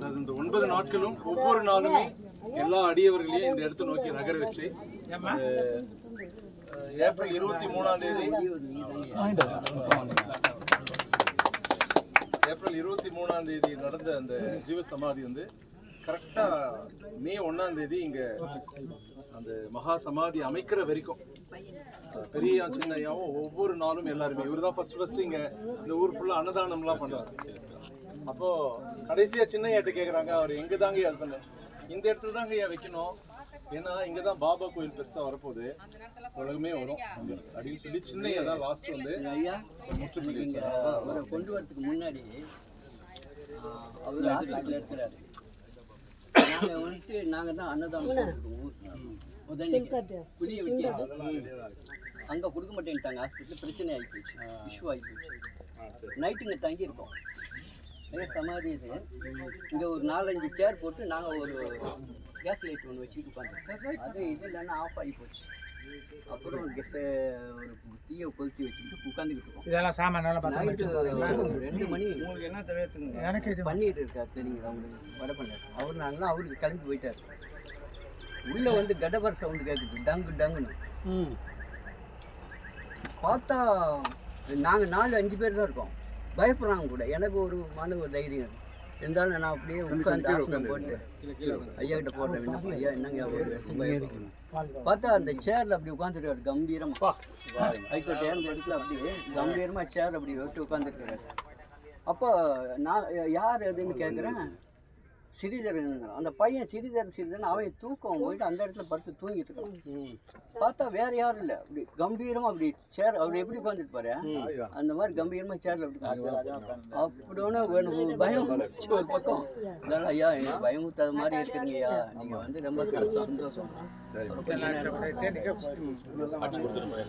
அதாவது இந்த ஒன்பது நாட்களும் ஒவ்வொரு நாளுமே எல்லா அடியவர்களையும் இந்த இடத்தை நோக்கி நகர வச்சு ஏப்ரல் இருபத்தி மூணாம் தேதி ஏப்ரல் இருபத்தி மூணாம் தேதி நடந்த அந்த ஜீவ சமாதி வந்து கரெக்டா மே ஒண்ணாம் தேதி இங்க அந்த மகா சமாதி அமைக்கிற வரைக்கும் பெரிய சின்னையாவும் ஒவ்வொரு நாளும் எல்லாருமே. இவர் தான் ஃபர்ஸ்ட் ஃபர்ஸ்ட் இங்க இந்த ஊர் ஃபுல்லா அன்னதானம்லாம் பண்றாரு. அப்போ கடைசியா சின்னையாட்ட கேக்குறாங்க அவர் எங்க தாங்க இது பண்ண இந்த இடத்துல தாங்க ஐயா வைக்கணும். ஏன்னா இங்க தான் பாபா கோயில் பெருசா வரப்போகுது. உலகமே வரும். அப்படின்னு சொல்லி சின்னையா தான் லாஸ்ட் வந்து ஐயா முற்றுப்புள்ளி. அவரை கொண்டு வரதுக்கு முன்னாடி அவர் ஹாஸ்பிட்டல் இருக்கிறாரு. நாங்க வந்துட்டு நாங்க தான் அன்னதானம் போட்டுருக்கோம் முதல்ல புளிய வெட்டியாச்சு. அங்க கொடுக்க மாட்டேன்ட்டாங்க. ஹாஸ்பிட்டல் பிரச்சனை ஆகி போச்சு. இஷ்யூ ஆகி போச்சு. நைட்டு இங்கே தங்கியிருக்கோம். நிறைய சமாதி இது? இங்கே ஒரு நாலஞ்சு சேர் போட்டு நாங்கள் ஒரு கேஸ் லைட் ஒன்று வச்சுட்டு உட்காந்துருக்கோம் அது இது இல்லைன்னா ஆஃப் ஆகி போச்சு. அப்புறம் கெஸ் ஒரு தீயை கொளுத்தி வச்சுக்கிட்டு உட்காந்துக்கிட்டு இருக்கோம். இதெல்லாம் சாமான் நல்லா பார்த்தா நைட்டு ரெண்டு மணி. என்ன தெரியாது எனக்கு இது பண்ணிட்டு இருக்கார் தெரியுங்களா உங்களுக்கு? வடை பண்ணார் அவர் நல்லா அவருக்கு கிளம்பி போயிட்டார். உள்ள வந்து கடபர் சவுண்டு கேட்குது டங்கு டங்குன்னு. பார்த்தா நாங்க நாலு அஞ்சு பேர் தான் இருக்கோம். பயப்படுறாங்க கூட. எனக்கு ஒரு மன ஒரு தைரியம். இருந்தாலும் நான் அப்படியே உட்காந்து ஆசனம் போட்டு ஐயா கிட்ட போட்டேன் விண்ணப்பம். ஐயா என்னங்க ஒரு. பார்த்தா அந்த சேர்ல அப்படி உட்காந்துருக்காரு கம்பீரமா. ஹைகோர்ட் ஏந்த இடத்துல அப்படியே கம்பீரமா சேர் அப்படி விட்டு உட்காந்துருக்காரு அப்போ நான் யார் அதுன்னு கேட்குறேன் சிறிதரன் அந்த பையன் சிறிதர் சிறிதரன் அவன் தூக்கம் போயிட்டு அந்த இடத்துல படுத்து தூங்கிட்டு இருக்கான். பார்த்தா வேற யாரும் இல்லை. அப்படி கம்பீரமா அப்படி சேர் அவர் எப்படி உட்காந்துட்டு பாரு? அந்த மாதிரி கம்பீரமா சேர்ல அப்படி உட்கார்ந்திருக்காரு. அப்படி ஒன்று எனக்கு பயம் ஒரு பக்கம். அதனால ஐயா எனக்கு பயமுத்தாத மாதிரி இருக்குங்கய்யா நீங்க வந்து ரொம்ப சந்தோஷம்.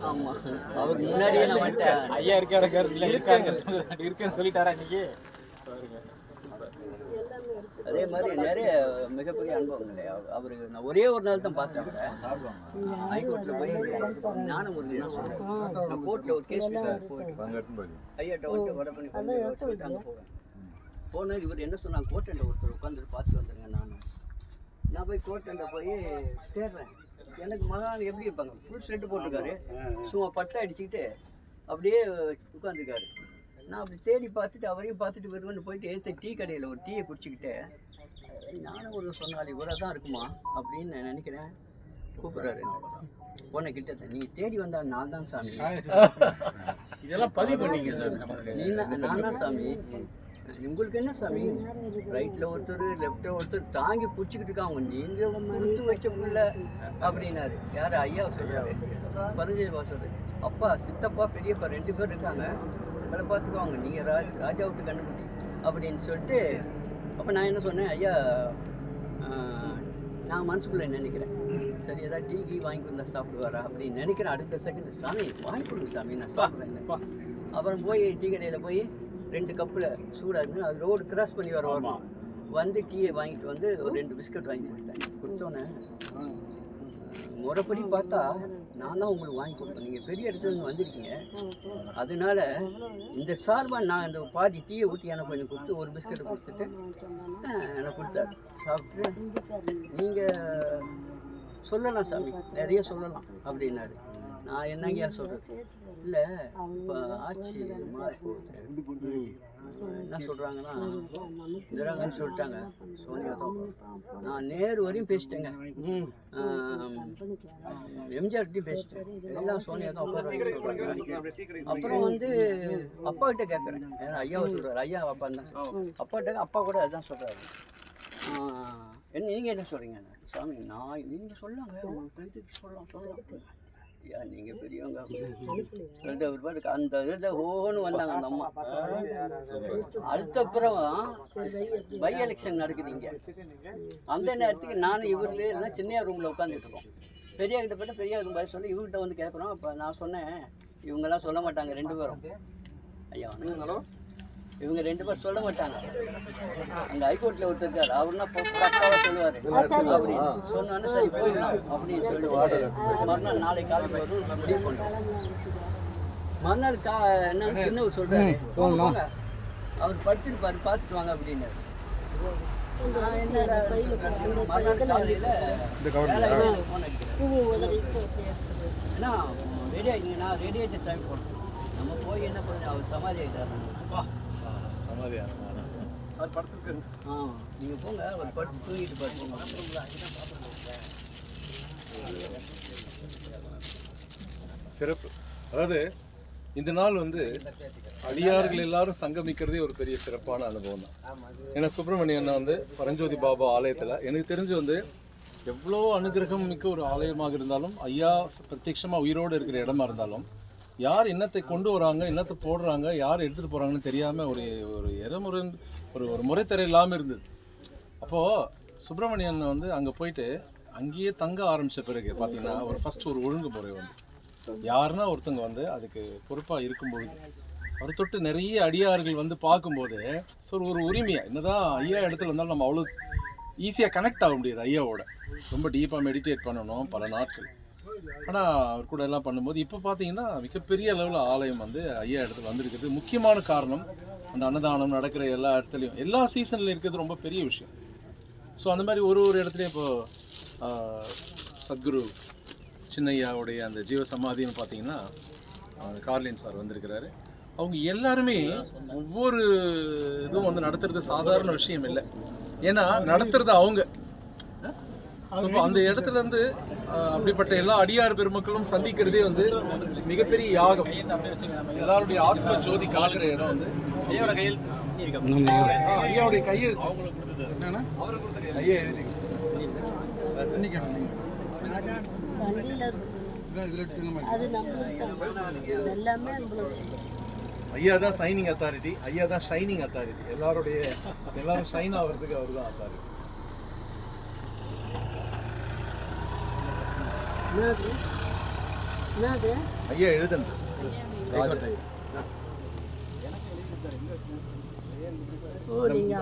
ஆமா. அவருக்கு முன்னாடியே நான் வந்துட்டேன். ஐயா இருக்காரு இருக்காங்க. இருக்கேன்னு சொல்லிட்டாரா இன்னைக்கு? அதே மாதிரி நிறைய மிகப்பெரிய அனுபவங்களே அவர் அவரு நான் ஒரே ஒரு நாள் தான் பார்த்தேன் ஹைகோர்ட்டில் போய் ஞானம் ஒரு நான் கோர்ட்டில் ஒரு கேஸ் போட்டு ஐயாட்ட வந்து வடை பண்ணி அங்கே போவேன். போனது இவர் என்ன சொன்னாங்க? கோர்ட்டண்ட ஒருத்தர் உட்காந்துட்டு பார்த்து வந்துருங்க நான் நான் போய் கோர்ட்டண்ட போய் தேடுறேன். எனக்கு மகான் எப்படி இருப்பாங்க? ஃபுல் ஷர்ட் போட்டிருக்காரு. சும்மா பட்டை அடிச்சுக்கிட்டு அப்படியே உட்காந்துருக்காரு நான் அப்படி தேடி பார்த்துட்டு அவரையும் பார்த்துட்டு வருவேன்னு போயிட்டு ஏற்ற டீ கடையில் ஒரு டீயை குடிச்சிக்கிட்டு நானும் ஒரு சொன்னாலே இவராக தான் இருக்குமா? அப்படின்னு நான் நினைக்கிறேன். கூப்பிட்றாரு. உன்னை கிட்ட நீ தேடி வந்தா நான் தான் சாமி. இதெல்லாம் பதிவு பண்ணீங்க சார் நீ தான் நான் தான் சாமி. உங்களுக்கு என்ன சாமி? ரைட்ல ஒருத்தர் லெஃப்ட்ல ஒருத்தர் தாங்கி பிடிச்சிக்கிட்டு இருக்காங்க. நீங்க கொடுத்து வச்ச புள்ள அப்படின்னாரு. யாரு? ஐயா சொல்றாரு. பரஞ்சய பாசர் அப்பா சித்தப்பா பெரியப்பா ரெண்டு பேர் இருக்காங்க. உங்களை பார்த்துக்குவாங்க நீங்க ராஜ் ராஜா விட்டு கண்டுபிடி அப்படின்னு சொல்லிட்டு அப்போ நான் என்ன சொன்னேன்? ஐயா நான் மனசுக்குள்ள நினைக்கிறேன்? சரி ஏதாவது டீ கீ வாங்கி கொடுத்தா சாப்பிடுவாரா? அப்படின்னு நினைக்கிறேன். அடுத்த செகண்ட் சாமி வாங்கி கொடுங்க சாமி நான் சாப்பிட்றேன். அப்புறம் போய் டீ கடையில் போய் ரெண்டு கப்பில் சூடாக இருந்து அது ரோடு கிராஸ் பண்ணி வர வரும் வந்து டீயை வாங்கிட்டு வந்து ஒரு ரெண்டு பிஸ்கட் வாங்கி கொடுத்தேன். கொடுத்தோன்னே முறைப்படி பார்த்தா நான் தான் உங்களுக்கு வாங்கி கொடுப்பேன் நீங்கள் பெரிய இடத்துல இருந்து வந்திருக்கீங்க. அதனால இந்த சார்பாக நான் இந்த பாதி டீயை ஊற்றி எனக்கு கொஞ்சம் கொடுத்து ஒரு பிஸ்கட்டை கொடுத்துட்டு எனக்கு கொடுத்தாரு சாப்பிட்டு நீங்கள் சொல்லலாம் சாமி. நிறைய சொல்லலாம் அப்படின்னாரு. நான் என்னங்கய்யா சொல்கிறது இல்லை இப்போ ஆட்சி என்ன சொல்கிறாங்கன்னா இந்திராங்கன்னு சொல்லிட்டாங்க. சோனியா தான் நான் நேரு வரையும் பேசிட்டேங்க. ஆம், எம்ஜிஆர்கிட்டையும் பேசிட்டேன். எல்லாம் சோனியா தான். அப்புறம் வந்து அப்பா கிட்ட கேட்குறேன் ஏன்னா ஐயாவை சொல்கிறார் ஐயா அப்பா தான். அப்பாட்ட அப்பா கூட அதுதான் சொல்கிறாரு என்ன நீங்கள் என்ன சொல்கிறீங்க சாமி நான் நீங்கள் சொல்லாங்க. உங்களுக்கு தெரிஞ்சு சொல்லலாம் சொல்லலாம். ஐயா நீங்கள் பெரியவங்க. சொல்லிட்டு அந்த இதில் ஓன்னு வந்தாங்க அந்த அம்மா. அடுத்த அப்புறம் பை எலெக்ஷன் நடக்குது இங்க. அந்த நேரத்துக்கு நானும் இவர்ல எல்லாம் சின்ன ரூமில் உட்காந்துட்டு இருக்கோம். பெரிய கிட்ட போய்ட்டு பெரிய ரூம் பதில் சொல்லி இவர்கிட்ட வந்து கேட்குறோம். அப்போ நான் சொன்னேன் இவங்கெல்லாம் சொல்ல மாட்டாங்க ரெண்டு பேரும். ஐயா. இவங்க ரெண்டு பேரும் சொல்ல மாட்டாங்க. அங்க ஹைகோர்ட்ல ஒருத்தர் இருக்காரு. அவர்னா பக்காவா சொல்லுவாரு. அப்படின்னு சொன்னோன்னே சரி போயிடலாம் அப்படின்னு சொல்லிட்டு மறுநாள் நாளை காலையில் வரும் முடிவு பண்ணுறோம் மறுநாள் கா என்ன சின்னவர் போங்க. அவர் படுத்திருப்பாரு பார்த்துட்டு வாங்க அப்படின்னாரு மறுநாள் காலையில் ஃபோன் அடிக்கிறேன். ஏன்னா ரெடி ஆகிட்டீங்கன்னா ரெடி ஆகிட்டு சாமி போட்டோம் நம்ம போய் என்ன பண்ணுறது அவர் சமாதி ஆகிட்டார் அவர் ஆ நீங்கள் போங்க பட்டு தூங்கிட்டு சிறப்பு. அதாவது இந்த நாள் வந்து அடியார்கள் எல்லாரும் சங்கமிக்கிறதே ஒரு பெரிய சிறப்பான அனுபவம் தான். ஏன்னா சுப்பிரமணியன் வந்து பரஞ்சோதி பாபா ஆலயத்தில் எனக்கு தெரிஞ்சு வந்து எவ்வளோ அனுகிரகம் மிக்க ஒரு ஆலயமாக இருந்தாலும் ஐயா பிரத்யட்சமாக உயிரோடு இருக்கிற இடமா இருந்தாலும் யார் என்னத்தை கொண்டு வராங்க என்னத்தை போடுறாங்க யார் எடுத்துகிட்டு போகிறாங்கன்னு தெரியாமல் ஒரு ஒரு இடமுறை ஒரு ஒரு முறைத்தரை இல்லாமல் இருந்தது. அப்போது சுப்பிரமணியன் வந்து அங்கே போயிட்டு அங்கேயே தங்க ஆரம்பித்த பிறகு பார்த்தீங்கன்னா ஒரு ஃபஸ்ட் ஒரு ஒழுங்குமுறை வந்து. யாருன்னா ஒருத்தங்க வந்து அதுக்கு பொறுப்பாக இருக்கும்பொழுது அவர் தொட்டு நிறைய அடியார்கள் வந்து பார்க்கும்போது ஸோ ஒரு உரிமையாக என்னதான் ஐயா இடத்துல இருந்தாலும் நம்ம அவ்வளோ ஈஸியாக கனெக்ட் ஆக முடியாது ஐயாவோட. ரொம்ப டீப்பாக மெடிடேட் பண்ணணும் பல நாட்கள். ஆனால் அவர் கூட எல்லாம் பண்ணும்போது இப்போ பார்த்தீங்கன்னா மிகப்பெரிய அளவில் ஆலயம் வந்து ஐயா இடத்துல வந்திருக்குது. முக்கியமான காரணம் அந்த அன்னதானம் நடக்கிற எல்லா இடத்துலையும் எல்லா சீசன்லையும் இருக்கிறது ரொம்ப பெரிய விஷயம். ஸோ அந்த மாதிரி ஒரு ஒரு இடத்துலையும் இப்போ சத்குரு சின்னையாவுடைய அந்த ஜீவ சமாதின்னு பார்த்தீங்கன்னா கார்லின் சார் வந்திருக்கிறாரு. அவங்க எல்லாருமே ஒவ்வொரு இதுவும் வந்து நடத்துறது சாதாரண விஷயம் இல்லை. ஏன்னா நடத்துறது அவங்க. ஸோ அந்த இடத்துல இருந்து அப்படிப்பட்ட எல்லா அடியார் பெருமக்களும் சந்திக்கிறதே வந்து மிகப்பெரிய யாகம். எல்லாருடைய ஆத்ம ஜோதி காக்கிற இடம் வந்து ஐயோட கையில் ஆ, ஐயாவுடைய கையெழுத்து ஐயா எழுதி ஐயா தான் சைனிங் அத்தாரிட்டி ஐயா தான் ஷைனிங் அத்தாரிட்டி எல்லாருடைய எல்லாரும் ஷைன் ஆகிறதுக்கு அவர் தான் அத்தாரிட்டி ஐயா எழுதுனது ஓ நீங்க